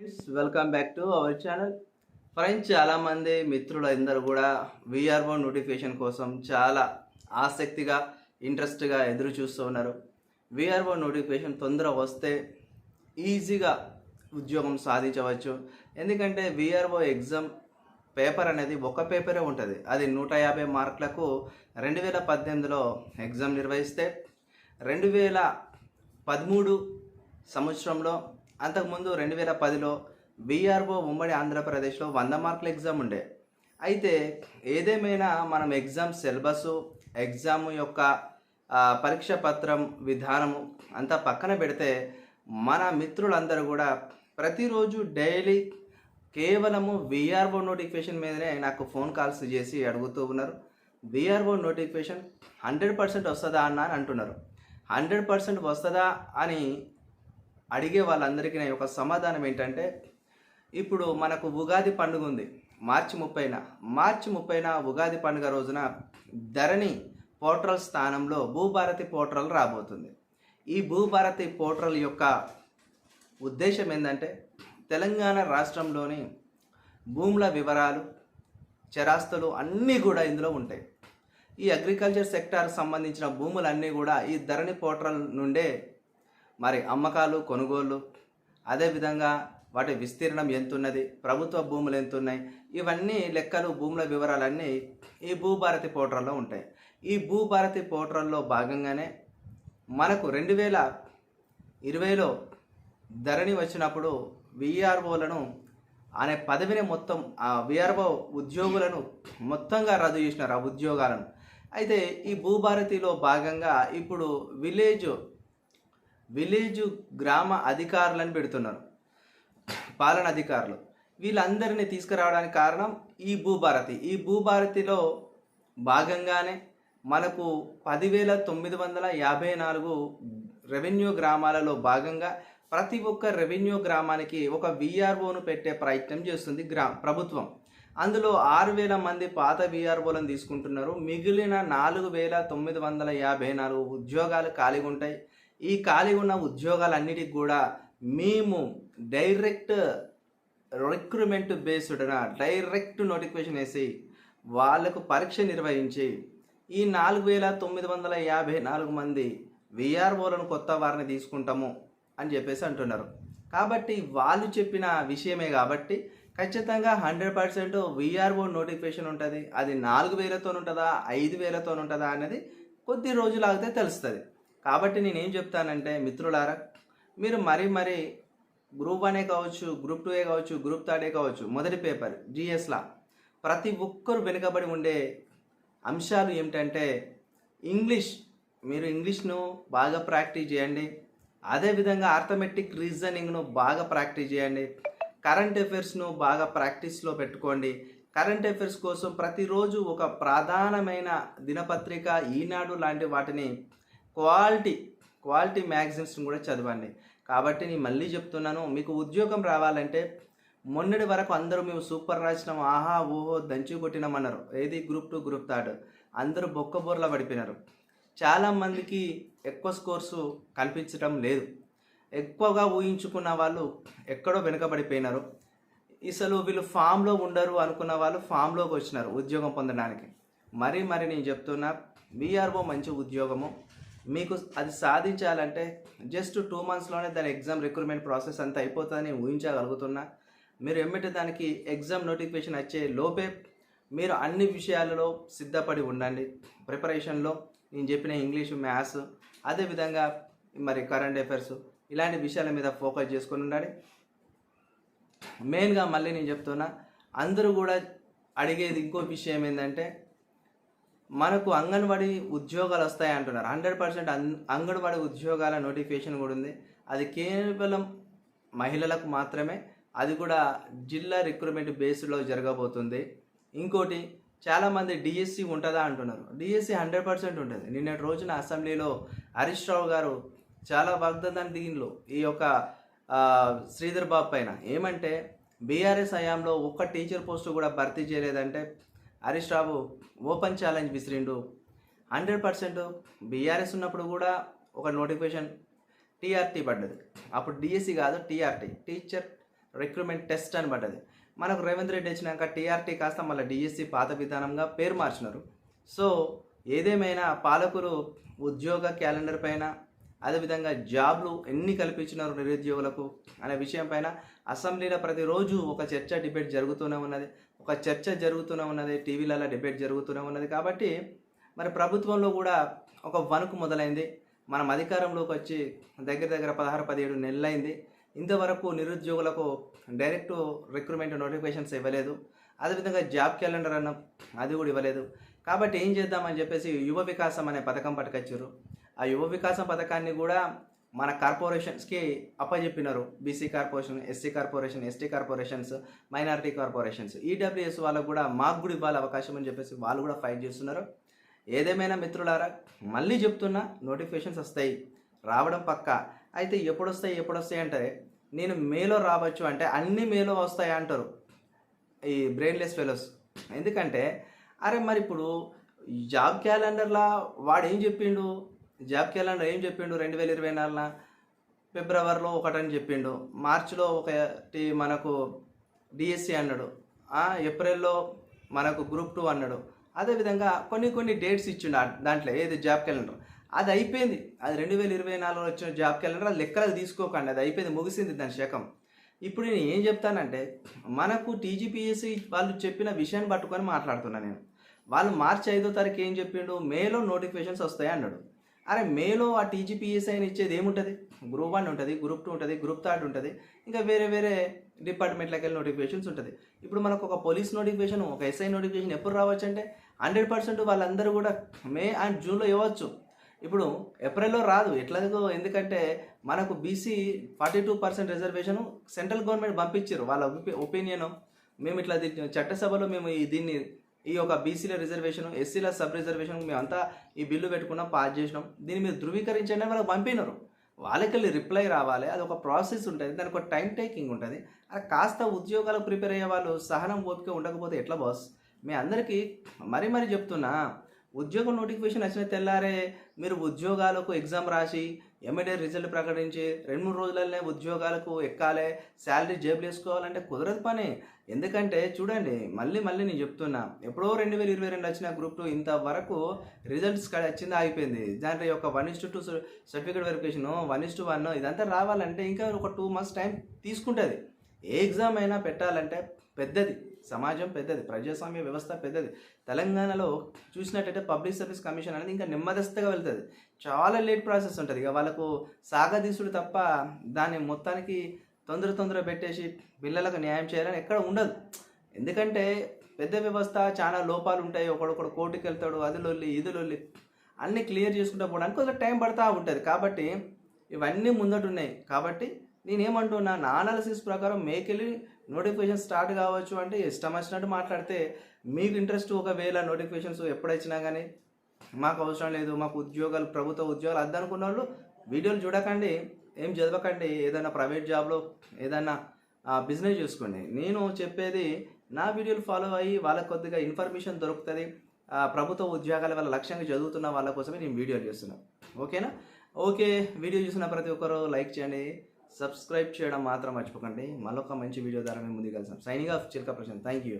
Friends welcome back to our channel friends చాలామంది మిత్రులు అందరూ కూడా విఆర్ఓ నోటిఫికేషన్ కోసం చాలా ఆసక్తిగా ఇంట్రెస్ట్గా ఎదురు చూస్తూ ఉన్నారు. విఆర్ఓ నోటిఫికేషన్ తొందర వస్తే ఈజీగా ఉద్యోగం సాధించవచ్చు. ఎందుకంటే విఆర్ఓ ఎగ్జామ్ పేపర్ అనేది ఒక పేపరే ఉంటుంది. అది నూట యాభై మార్కులకు రెండు వేల పద్దెనిమిదిలో ఎగ్జామ్ నిర్వహిస్తే రెండు వేల పదమూడు సంవత్సరంలో అంతకుముందు రెండు వేల పదిలో విఆర్ఓ ఉమ్మడి ఆంధ్రప్రదేశ్లో వంద మార్కుల ఎగ్జామ్ ఉండే. అయితే ఏదేమైనా మనం ఎగ్జామ్ సిలబస్ ఎగ్జామ్ యొక్క పరీక్ష పత్రం విధానము అంతా పక్కన పెడితే మన మిత్రులందరూ కూడా ప్రతిరోజు డైలీ కేవలము విఆర్ఓ నోటిఫికేషన్ మీదనే నాకు ఫోన్ కాల్స్ చేసి అడుగుతూ ఉన్నారు. విఆర్ఓ నోటిఫికేషన్ హండ్రెడ్ పర్సెంట్ వస్తుందా అన్న అని అంటున్నారు. హండ్రెడ్ పర్సెంట్ వస్తుందా అని అడిగే వాళ్ళందరికీ నేను ఒక సమాధానం ఏంటంటే ఇప్పుడు మనకు ఉగాది పండుగ ఉంది. మార్చి ముప్పైన. మార్చి ముప్పైన ఉగాది పండుగ రోజున ధరణి పోర్టల్ స్థానంలో భూభారతి పోర్టల్ రాబోతుంది. ఈ భూభారతి పోర్టల్ యొక్క ఉద్దేశం ఏంటంటే తెలంగాణ రాష్ట్రంలోని భూముల వివరాలు చరాస్తులు అన్నీ కూడా ఇందులో ఉంటాయి. ఈ అగ్రికల్చర్ సెక్టార్ సంబంధించిన భూములన్నీ కూడా ఈ ధరణి పోర్టల్ నుండే మరి అమ్మకాలు కొనుగోళ్ళు అదేవిధంగా వాటి విస్తీర్ణం ఎంతున్నది ప్రభుత్వ భూములు ఎంతున్నాయి. ఇవన్నీ లెక్కలు భూముల వివరాలన్నీ ఈ భూభారతి పోర్టల్లో ఉంటాయి. ఈ భూభారతి పోర్టల్లో భాగంగానే మనకు రెండు వేల ఇరవైలో ధరణి వచ్చినప్పుడు విఆర్ఓలను అనే పదవిని మొత్తం ఆ విఆర్ఓ ఉద్యోగులను మొత్తంగా రద్దు చేసినారు ఆ ఉద్యోగాలను. అయితే ఈ భూభారతిలో భాగంగా ఇప్పుడు విలేజ్ విలేజ్ గ్రామ అధికారులను పెడుతున్నారు. పాలన అధికారులు. వీళ్ళందరినీ తీసుకురావడానికి కారణం ఈ భూభారతి. ఈ భూభారతిలో భాగంగానే మనకు పదివేల తొమ్మిది వందల యాభై నాలుగు రెవెన్యూ గ్రామాలలో భాగంగా ప్రతి ఒక్క రెవెన్యూ గ్రామానికి ఒక విఆర్ఓను పెట్టే ప్రయత్నం చేస్తుంది గ్రా ప్రభుత్వం. అందులో ఆరు వేల మంది పాత విఆర్ఓలను తీసుకుంటున్నారు. మిగిలిన నాలుగు వేల తొమ్మిది వందల యాభై నాలుగు ఉద్యోగాలు ఖాళీగా ఉంటాయి. ఈ ఖాళీ ఉన్న ఉద్యోగాలన్నిటికి కూడా మేము డైరెక్ట్ రిక్రూట్మెంట్ బేస్డ్న డైరెక్ట్ నోటిఫికేషన్ వేసి వాళ్ళకు పరీక్ష నిర్వహించి ఈ నాలుగు వేల తొమ్మిది వందల యాభై నాలుగు మంది విఆర్ఓలను కొత్త వారిని తీసుకుంటాము అని చెప్పేసి అంటున్నారు. కాబట్టి వాళ్ళు చెప్పిన విషయమే కాబట్టి ఖచ్చితంగా హండ్రెడ్ పర్సెంట్ విఆర్ఓ నోటిఫికేషన్ ఉంటుంది. అది నాలుగు వేలతో ఉంటుందా ఐదు వేలతో ఉంటుందా అనేది కొద్ది రోజులు ఆగితే తెలుస్తుంది. కాబట్టి నేనేం చెప్తానంటే మిత్రులారా మీరు మరీ మరీ గ్రూప్ వనే కావచ్చు గ్రూప్ టూ ఏ కావచ్చు గ్రూప్ థర్డ్ ఏ కావచ్చు మొదటి పేపర్ జిఎస్లా ప్రతి ఒక్కరు వెనుకబడి ఉండే అంశాలు ఏమిటంటే ఇంగ్లీష్ మీరు ఇంగ్లీష్ను బాగా ప్రాక్టీస్ చేయండి. అదేవిధంగా ఆర్థమెటిక్ రీజనింగ్ను బాగా ప్రాక్టీస్ చేయండి. కరెంట్ అఫైర్స్ను బాగా ప్రాక్టీస్లో పెట్టుకోండి. కరెంట్ అఫైర్స్ కోసం ప్రతిరోజు ఒక ప్రధానమైన దినపత్రిక ఈనాడు లాంటి వాటిని క్వాలిటీ క్వాలిటీ మ్యాగజైన్స్ని కూడా చదవండి. కాబట్టి నేను మళ్ళీ చెప్తున్నాను మీకు ఉద్యోగం రావాలంటే మొన్నటి వరకు అందరూ మేము సూపర్ రాసినాం ఆహా ఓహో దంచి కొట్టినామన్నారు ఏది? Group two group third. అందరూ బొక్క బోర్లా పడిపోయినారు. చాలామందికి ఎక్కువ స్కోర్సు కనిపించడం లేదు. ఎక్కువగా ఊహించుకున్న వాళ్ళు ఎక్కడో వెనుకబడిపోయినారు. అసలు వీళ్ళు ఫామ్లో ఉండరు అనుకున్న వాళ్ళు ఫామ్లోకి వచ్చినారు ఉద్యోగం పొందడానికి. మరీ మరి నేను చెప్తున్నా విఆర్ఓ మంచి ఉద్యోగము. మీకు అది సాధించాలంటే జస్ట్ టూ మంత్స్లోనే దాని ఎగ్జామ్ రిక్రూట్మెంట్ ప్రాసెస్ అంతా అయిపోతుందని ఊహించగలుగుతున్నా. మీరు ఎమ్మిటి దానికి ఎగ్జామ్ నోటిఫికేషన్ వచ్చే లోపే మీరు అన్ని విషయాలలో సిద్ధపడి ఉండండి. ప్రిపరేషన్లో నేను చెప్పిన ఇంగ్లీష్ మ్యాథ్స్ అదేవిధంగా మరి కరెంట్ అఫైర్స్ ఇలాంటి విషయాల మీద ఫోకస్ చేసుకొని ఉండాలి మెయిన్గా మళ్ళీ నేను చెప్తున్నా అందరూ కూడా అడిగేది ఇంకో విషయం ఏంటంటే మనకు అంగన్వాడీ ఉద్యోగాలు వస్తాయి అంటున్నారు. హండ్రెడ్ పర్సెంట్ అంగన్వాడీ ఉద్యోగాల నోటిఫికేషన్ కూడా ఉంది. అది కేవలం మహిళలకు మాత్రమే అది కూడా జిల్లా రిక్రూట్మెంట్ బేస్డ్లో జరగబోతుంది. ఇంకోటి చాలామంది డిఎస్సి ఉంటుందా అంటున్నారు. డిఎస్సి హండ్రెడ్ పర్సెంట్ ఉంటుంది. నిన్నటి రోజున అసెంబ్లీలో హరీష్ రావు గారు చాలా వాగ్దానం దీనిలో ఈ యొక్క శ్రీధర్ బాబు పైన. ఏమంటే బీఆర్ఎస్ హయాంలో ఒక్క టీచర్ పోస్టు కూడా భర్తీ చేయలేదంటే హరీష్ రావు ఓపెన్ ఛాలెంజ్ విసిరిండు. హండ్రెడ్ పర్సెంట్ బీఆర్ఎస్ ఉన్నప్పుడు కూడా ఒక నోటిఫికేషన్ టీఆర్టీ పడ్డది. అప్పుడు డిఎస్సి కాదు టీఆర్టీ. టీచర్ రిక్రూట్మెంట్ టెస్ట్ అని పడ్డది. మనకు రేవంత్ రెడ్డి వచ్చినాక టీఆర్టీ కాస్త మళ్ళీ డిఎస్సి పాత విధానంగా పేరు మార్చినారు. సో ఏదేమైనా పాలకులు ఉద్యోగ క్యాలెండర్ పైన అదేవిధంగా జాబ్లు ఎన్ని కల్పించినారు నిరుద్యోగులకు అనే విషయం పైన అసెంబ్లీలో ప్రతిరోజు ఒక చర్చ డిబేట్ జరుగుతూనే ఉన్నది. ఒక చర్చ జరుగుతూనే ఉన్నది టీవీలలో డిబేట్ జరుగుతూనే ఉన్నది కాబట్టి మరి ప్రభుత్వంలో కూడా ఒక వణుకు మొదలైంది. మనం అధికారంలోకి వచ్చి దగ్గర దగ్గర పదహారు పదిహేడు నెలలైంది. ఇంతవరకు నిరుద్యోగులకు డైరెక్ట్ రిక్రూట్మెంట్ నోటిఫికేషన్స్ ఇవ్వలేదు. అదేవిధంగా జాబ్ క్యాలెండర్ అన్న అది కూడా ఇవ్వలేదు. కాబట్టి ఏం చేద్దామని చెప్పేసి యువ వికాసం అనే పథకం పట్టుకొచ్చారు. ఆ యువ వికాసం పథకాన్ని కూడా మన కార్పొరేషన్స్కి అప్పచెప్పినారు BC corporation SC corporation ST corporations minority corporations. EWS వాళ్ళకు కూడా మాకు కూడా ఇవ్వాలి అవకాశం అని చెప్పేసి వాళ్ళు కూడా ఫైట్ చేస్తున్నారు. ఏదేమైనా మిత్రులారా మళ్ళీ చెప్తున్నా నోటిఫికేషన్స్ వస్తాయి. రావడం పక్క. అయితే ఎప్పుడు వస్తాయి ఎప్పుడు వస్తాయి అంటే నేను మేలో రావచ్చు అంటే అన్ని మేలో వస్తాయి అంటారు ఈ బ్రెయిన్లెస్ ఫెలోస్. ఎందుకంటే అరే మరి ఇప్పుడు జాబ్ క్యాలెండర్లా వాడు ఏం చెప్పిండు? జాబ్ క్యాలెండర్ ఏం చెప్పిండు? రెండు వేల ఇరవై నాలుగున ఫిబ్రవరిలో ఒకటని చెప్పిండు. మార్చిలో ఒకటి మనకు డిఎస్సి అన్నాడు. ఏప్రిల్లో మనకు గ్రూప్ టూ అన్నాడు. అదేవిధంగా కొన్ని కొన్ని డేట్స్ ఇచ్చిండు దాంట్లో ఏది జాబ్ క్యాలెండర్ అది అయిపోయింది. అది రెండు వేల ఇరవై నాలుగులో వచ్చిన జాబ్ క్యాలెండర్ అది లెక్కలకు తీసుకోకండి. అది అయిపోయింది ముగిసింది దాని శకం. ఇప్పుడు నేను ఏం చెప్తానంటే మనకు టీజీపీఎస్సీ వాళ్ళు చెప్పిన విషయాన్ని పట్టుకొని మాట్లాడుతున్నాను నేను. వాళ్ళు మార్చి ఐదో తారీఖు ఏం చెప్పిండు? మేలో నోటిఫికేషన్స్ వస్తాయి అన్నాడు అరే మేలో ఆ టీజీపీఎస్ఐ అని ఇచ్చేది ఏముంటుంది? గ్రూప్ వన్ ఉంటుంది గ్రూప్ టూ ఉంటుంది గ్రూప్ థర్డ్ ఉంటుంది. ఇంకా వేరే వేరే డిపార్ట్మెంట్లకు వెళ్ళి నోటిఫికేషన్స్ ఉంటుంది. ఇప్పుడు మనకు ఒక పోలీస్ నోటిఫికేషన్ ఒక ఎస్ఐ నోటిఫికేషన్ ఎప్పుడు రావచ్చు అంటే హండ్రెడ్ పర్సెంట్ వాళ్ళందరూ కూడా మే అండ్ జూన్లో ఇవ్వచ్చు. ఇప్పుడు ఏప్రిల్లో రాదు. ఎట్లాగో ఎందుకంటే మనకు BC forty two percent reservation central government పంపించారు. వాళ్ళ ఒపీనియన్. మేము ఇట్లా చట్టసభలో మేము ఈ దీన్ని ఈ యొక్క బీసీల రిజర్వేషన్ ఎస్సీల సబ్ రిజర్వేషన్ మేమంతా ఈ బిల్లు పెట్టుకున్నాం పాస్ చేసినాం. దీన్ని మీరు ధృవీకరించండి వాళ్ళకి పంపినారు. వాళ్ళకెళ్ళి రిప్లై రావాలి అది ఒక ప్రాసెస్ ఉంటుంది దానికి ఒక టైం టేకింగ్ ఉంటుంది. అది కాస్త ఉద్యోగాలు ప్రిపేర్ అయ్యే వాళ్ళు సహనం ఓపిక ఉండకపోతే ఎట్లా బాస్ మీ అందరికీ మరీ మరీ చెప్తున్నా ఉద్యోగం నోటిఫికేషన్ వచ్చిన తెల్లారే మీరు ఉద్యోగాలకు ఎగ్జామ్ రాసి ఎమ్మెల్యే రిజల్ట్ ప్రకటించి రెండు మూడు రోజులనే ఉద్యోగాలకు ఎక్కాలే శాలరీ జేబులు వేసుకోవాలంటే కుదరదు పని. ఎందుకంటే చూడండి మళ్ళీ మళ్ళీ నేను చెప్తున్నా ఎప్పుడో రెండు వేల ఇరవై రెండు వచ్చిన గ్రూప్ టూ ఇంతవరకు రిజల్ట్స్ కాడ వచ్చింది ఆగిపోయింది. దాంట్లో యొక్క one is two certificate verification one is two one ఇదంతా రావాలంటే ఇంకా ఒక టూ మంత్స్ టైం తీసుకుంటుంది. ఏ ఎగ్జామ్ అయినా పెట్టాలంటే పెద్దది. సమాజం పెద్దది ప్రజాస్వామ్య వ్యవస్థ పెద్దది. తెలంగాణలో చూసినట్టయితే పబ్లిక్ సర్వీస్ కమిషన్ అనేది ఇంకా నెమ్మదస్తగా వెళ్తుంది. చాలా లేట్ ప్రాసెస్ ఉంటుంది. ఇక వాళ్ళకు సాగదీసుడు తప్ప దాన్ని మొత్తానికి తొందర తొందర పెట్టేసి పిల్లలకు న్యాయం చేయాలని ఎక్కడ ఉండదు. ఎందుకంటే పెద్ద వ్యవస్థ చాలా లోపాలు ఉంటాయి. ఒకడొకడు కోర్టుకు వెళ్తాడు అదిలొల్లి ఇదిలొల్లి. అన్నీ క్లియర్ చేసుకుంటూ పోవడానికి కొంచెం టైం పడతా ఉంటుంది. కాబట్టి ఇవన్నీ ముందట ఉన్నాయి కాబట్టి నేనేమంటున్నా నా అనాలిసిస్ ప్రకారం మేకెళ్ళి నోటిఫికేషన్ స్టార్ట్ కావచ్చు అంటే ఇష్టం వచ్చినట్టు మాట్లాడితే మీకు ఇంట్రెస్ట్ ఒకవేళ నోటిఫికేషన్స్ ఎప్పుడొచ్చినా కానీ మాకు అవసరం లేదు మాకు ఉద్యోగాలు ప్రభుత్వ ఉద్యోగాలు అద్దనుకున్న వాళ్ళు వీడియోలు చూడకండి ఏం చదవకండి ఏదైనా ప్రైవేట్ జాబ్లో ఏదైనా బిజినెస్ చూసుకోండి. నేను చెప్పేది నా వీడియోలు ఫాలో అయ్యి వాళ్ళకి కొద్దిగా ఇన్ఫర్మేషన్ దొరుకుతుంది ప్రభుత్వ ఉద్యోగాల వల్ల లక్ష్యంగా చదువుతున్న వాళ్ళ కోసమే నేను వీడియోలు చేస్తున్నాను ఓకేనా? ఓకే వీడియో చూసిన ప్రతి ఒక్కరు లైక్ చేయండి. సబ్స్క్రైబ్ చేయడం మాత్రం మర్చిపోకండి. మరొక మంచి వీడియో ద్వారా మేము ముందుకు వెళ్తాం. Signing off Chilka Prashant. Thank you